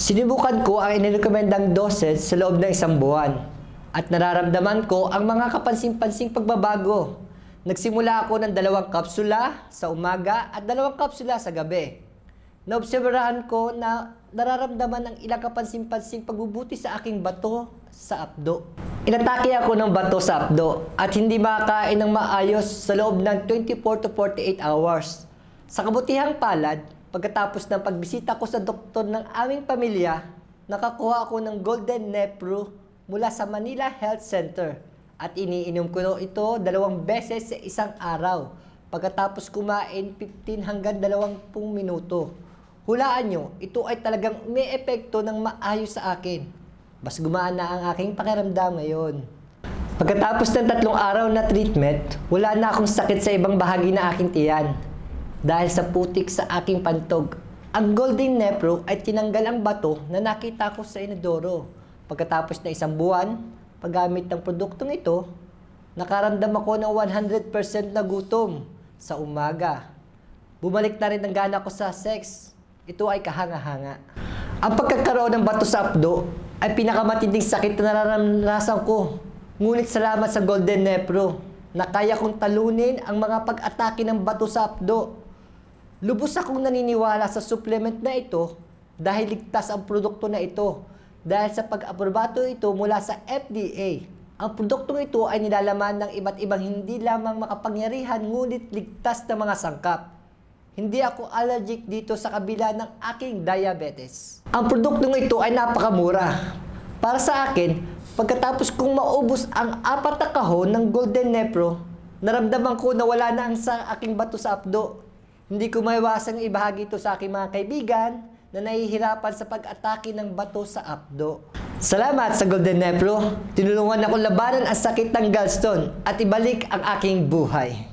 Sinubukan ko ang inirekomendang dosage sa loob ng isang buwan at nararamdaman ko ang mga kapansin-pansing pagbabago. Nagsimula ako ng dalawang kapsula sa umaga at dalawang kapsula sa gabi. Naobserbahan ko na nararamdaman ang ilang kapansin-pansing pagbubuti sa aking bato sa apdo. Inatake ako ng bato sa apdo at hindi makakain ng maayos sa loob ng 24 to 48 hours. Sa kabutihang palad, pagkatapos ng pagbisita ko sa doktor ng aming pamilya, nakakuha ako ng Golden Nepro mula sa Manila Health Center at iniinom ko ito dalawang beses sa isang araw pagkatapos kumain 15 hanggang 20 minuto. Hulaan nyo, ito ay talagang may epekto ng maayos sa akin. Mas gumaan na ang aking pakiramdam ngayon. Pagkatapos ng tatlong araw na treatment, wala na akong sakit sa ibang bahagi na aking tiyan. Dahil sa putik sa aking pantog, ang Golden Nepro ay tinanggal ang bato na nakita ko sa inodoro. Pagkatapos na isang buwan, paggamit ng produktong ito, nakaramdam ako ng 100% na gutom sa umaga. Bumalik na rin ang gana ko sa sex. Ito ay kahanga-hanga. Ang pagkakaroon ng bato sa apdo ay pinakamatinding sakit na nararanasan ko. Ngunit salamat sa Golden Nepro na kaya kong talunin ang mga pag-atake ng bato sa apdo. Lubos akong naniniwala sa supplement na ito dahil ligtas ang produkto na ito dahil sa pag-aprobato ito mula sa FDA. Ang produktong ito ay nilalaman ng iba't ibang hindi lamang makapangyarihan ngunit ligtas na mga sangkap. Hindi ako allergic dito sa kabila ng aking diabetes. Ang produktong ito ay napakamura. Para sa akin, pagkatapos kong maubos ang apat na kahon ng Golden Nepro, naramdaman ko na wala na ang sa aking bato sa apdo. Hindi ko maiwasang ibahagi ito sa aking mga kaibigan na nahihirapan sa pag-atake ng bato sa apdo. Salamat sa Golden Nepro. Tinulungan ako labanan ang sakit ng gallstone at ibalik ang aking buhay.